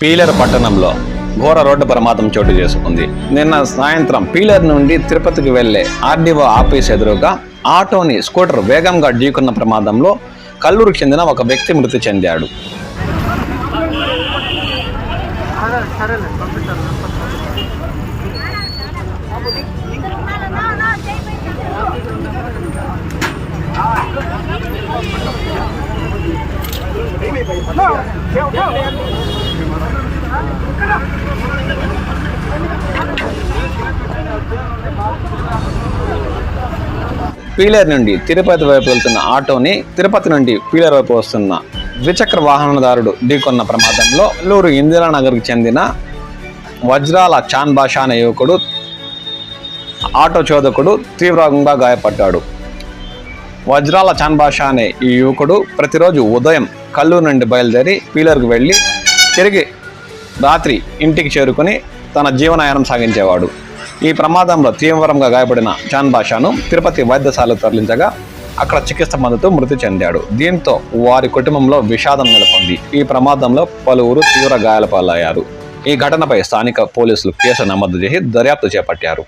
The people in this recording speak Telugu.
పీలర్ పట్టణంలో ఘోర రోడ్డు ప్రమాదం చోటు చేసుకుంది నిన్న సాయంత్రం పీలర్ నుండి తిరుపతికి వెళ్ళే ఆర్డీఓ ఆఫీస్ ఎదురుగా ఆటోని స్కూటర్ వేగంగా ఢీకున్న ప్రమాదంలో కల్లూరుకు చెందిన ఒక వ్యక్తి మృతి చెందాడు పీలర్ నుండి తిరుపతి వైపు వెళ్తున్న ఆటోని తిరుపతి నుండి పీలర్ వైపు వస్తున్న ద్విచక్ర వాహనదారుడు ఢీకొన్న ప్రమాదంలో నెల్లూరు ఇందిరానగర్కి చెందిన వజ్రాల చాన్ బాషా అనే యువకుడు ఆటో చోదకుడు తీవ్రంగా గాయపడ్డాడు. వజ్రాల చాన్ బాషా అనే ఈ యువకుడు ప్రతిరోజు ఉదయం కల్లూరు నుండి బయలుదేరి పీలర్కు వెళ్ళి తిరిగి రాత్రి ఇంటికి చేరుకుని తన జీవనయానం సాగించేవాడు. ఈ ప్రమాదంలో తీవ్రంగా గాయపడిన చాన్ బాషాను తిరుపతి వైద్యశాలకు తరలించగా అక్కడ చికిత్స పొందుతూ మృతి చెందాడు. దీంతో వారి కుటుంబంలో విషాదం నెలకొంది. ఈ ప్రమాదంలో పలువురు తీవ్ర గాయాల పాలయ్యారు ఈ ఘటనపై స్థానిక పోలీసులు కేసు నమోదు చేసి దర్యాప్తు చేపట్టారు.